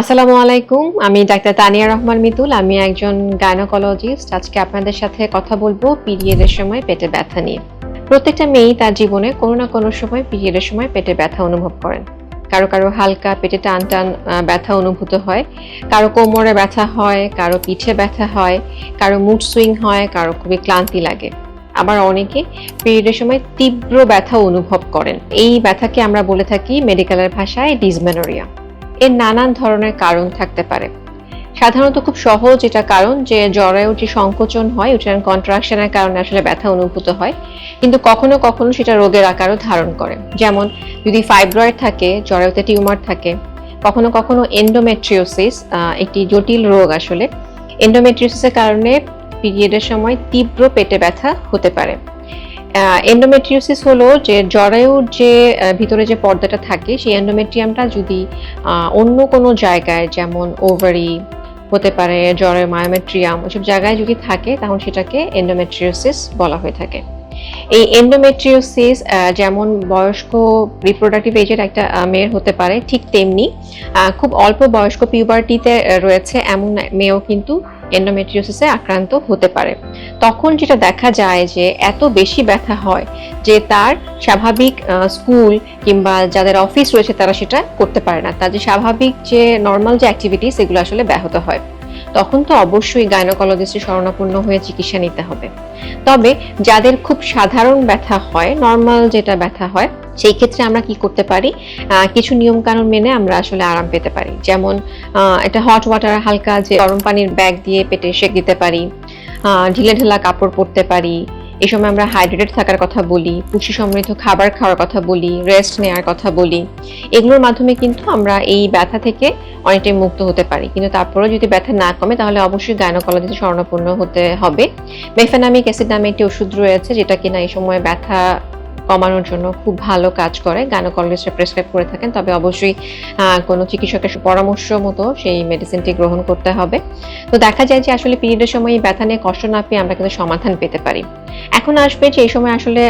আসসালামু আলাইকুম, আমি ডাক্তার তানিয়া রহমান মিতুল, আমি একজন গাইনোকোলজিস্ট আজকে আপনাদের সাথে কথা বলব পিরিয়ডের সময় পেটে ব্যথা নিয়ে। প্রত্যেকটা মেয়েই তার জীবনে কোনো না কোনো সময় পিরিয়ডের সময় পেটে ব্যথা অনুভব করেন। কারও কারও হালকা পেটে টান টান ব্যথা অনুভূত হয়। কারও কোমরে ব্যথা হয়, কারও পিঠে ব্যথা হয়, কারও মুড সুইং হয়, কারও খুবই ক্লান্তি লাগে। আবার অনেকে পিরিয়ডের সময় তীব্র ব্যথা অনুভব করেন। এই ব্যথাকে আমরা বলে থাকি মেডিকেলের ভাষায় ডিসমেনোরিয়া এর নানান ধরনের কারণ থাকতে পারে। সাধারণত খুব সহজ এটা কারণ যে জরায়ুর যে সংকোচন হয় উচ্চারণ কন্ট্রাকশনের কারণে আসলে ব্যথা অনুভূত হয়। কিন্তু কখনো কখনো সেটা রোগের আকারও ধারণ করে। যেমন যদি ফাইব্রয়েড থাকে জরায়ুতে টিউমার থাকে, কখনো কখনো এন্ডোমেট্রিওসিস একটি জটিল রোগ আসলে। এন্ডোমেট্রিওসিসের কারণে পিরিয়ডের সময় তীব্র পেটে ব্যথা হতে পারে। এন্ডোমেট্রিওসিস হলো যে জরায়ুর যে ভিতরে যে পর্দাটা থাকে, সেই এন্ডোমেট্রিয়ামটা যদি অন্য কোনো জায়গায় যেমন ওভারি হতে পারে, জরায়ু মায়োমেট্রিয়াম ওইসব জায়গায় যদি থাকে তখন সেটাকে এন্ডোমেট্রিওসিস বলা হয়ে থাকে। এই এন্ডোমেট্রিওসিস যেমন বয়স্ক রিপ্রোডাক্টিভ এজের একটা মেয়ের হতে পারে, ঠিক তেমনি খুব অল্প বয়স্ক পিউবার্টিতে রয়েছে, এমন মেয়েও কিন্তু এন্ডোমেট্রিওসিসে আক্রান্ত হতে পারে। তখন যেটা দেখা যায় যে এত বেশি ব্যথা হয় যে তার স্বাভাবিক স্কুল কিংবা যাদের অফিস রয়েছে তারা সেটা করতে পারে না। তার যে স্বাভাবিক যে নর্মাল যে অ্যাক্টিভিটিস এগুলো আসলে ব্যাহত হয়। তখন তো অবশ্যই গাইনোকলজিস্টের শরণাপন্ন হয়ে চিকিৎসা নিতে হবে। তবে যাদের খুব সাধারণ ব্যথা হয় নর্মাল যেটা ব্যথা হয়, সেই ক্ষেত্রে আমরা কি করতে পারি? কিছু নিয়ম কানুন মেনে আমরা আসলে আরাম পেতে পারি। যেমন এটা হট ওয়াটার হালকা যে গরম পানির ব্যাগ দিয়ে পেটে সেঁক দিতে পারি ঢিলে ঢেলা কাপড় পরতে পারি এই সময় আমরা হাইড্রেটেড থাকার কথা বলি, পুষ্টি সমৃদ্ধ খাবার খাওয়ার কথা বলি রেস্ট নেওয়ার কথা বলি। এগুলোর মাধ্যমে কিন্তু আমরা এই ব্যথা থেকে অনেকটাই মুক্ত হতে পারি। কিন্তু তারপরেও যদি ব্যথা না কমে, তাহলে অবশ্যই গাইনোকোলজিতে শরণাপন্ন হতে হবে। মেফেনামিক অ্যাসিড নামে একটি ওষুধ রয়েছে, যেটা কিনা এই সময় ব্যথা কমানোর জন্য খুব ভালো কাজ করে। গাইনোকোলজিস্টরা প্রেসক্রাইব করে থাকেন, তবে অবশ্যই কোনো চিকিৎসকের পরামর্শ মতো সেই মেডিসিনটি গ্রহণ করতে হবে। তো দেখা যায় যে আসলে পিরিয়ডের সময় এই ব্যথা নিয়ে কষ্ট না পেয়ে আমরা কিন্তু সমাধান পেতে পারি। এখন আসবে যে এই সময় আসলে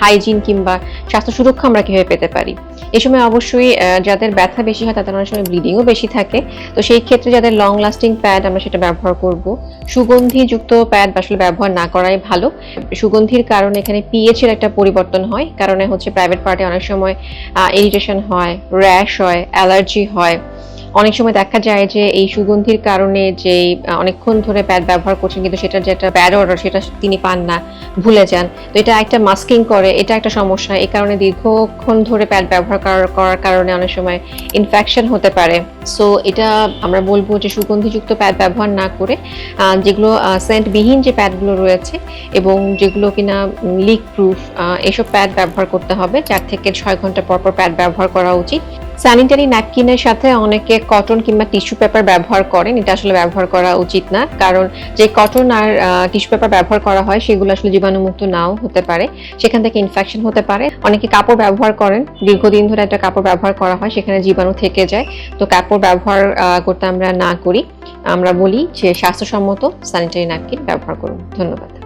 হাইজিন কিংবা স্বাস্থ্য সুরক্ষা আমরা কীভাবে পেতে পারি। এ সময় অবশ্যই যাদের ব্যথা বেশি হয়, তাদের অনেক সময় ব্লিডিংও বেশি থাকে। তো সেই ক্ষেত্রে যাদের লং লাস্টিং প্যাড আমরা সেটা ব্যবহার করব। সুগন্ধিযুক্ত প্যাড আসলে ব্যবহার না করাই ভালো। সুগন্ধির কারণে এখানে পিএইচ এর একটা পরিবর্তন হয়। কারণে হচ্ছে প্রাইভেট পার্টে অনেক সময় ইরিটেশন হয় র্যাশ হয় অ্যালার্জি হয়। অনেক সময় দেখা যায় যে এই সুগন্ধির কারণে যে অনেকক্ষণ ধরে প্যাড ব্যবহার করছেন কিন্তু সেটা যেটা প্যাড অর্ডার সেটা তিনি পান না, ভুলে যান। তো এটা একটা মাস্কিং করে, এটা একটা সমস্যা। এই কারণে দীর্ঘক্ষণ ধরে প্যাড ব্যবহার করার কারণে অনেক সময় ইনফেকশন হতে পারে। সো এটা আমরা বলব যে সুগন্ধিযুক্ত প্যাড ব্যবহার না করে যেগুলো সেন্টবিহীন যে প্যাডগুলো রয়েছে এবং যেগুলো কিনা লিক প্রুফ এসব প্যাড ব্যবহার করতে হবে। চার থেকে ছয় ঘণ্টা পর পর প্যাড ব্যবহার করা উচিত। স্যানিটারি ন্যাপকিনের সাথে অনেকে কটন কিংবা টিস্যু পেপার ব্যবহার করেন, এটা আসলে ব্যবহার করা উচিত না। কারণ যে কটন আর টিস্যু পেপার ব্যবহার করা হয়, সেগুলো আসলে জীবাণুমুক্ত নাও হতে পারে। সেখান থেকে ইনফেকশন হতে পারে। অনেকে কাপড় ব্যবহার করেন। দীর্ঘদিন ধরে একটা কাপড় ব্যবহার করা হয়, সেখানে জীবাণু থেকে যায়। তো কাপড় ব্যবহার করতে আমরা না করি। আমরা বলি যে স্বাস্থ্যসম্মত স্যানিটারি ন্যাপকিন ব্যবহার করুন। ধন্যবাদ।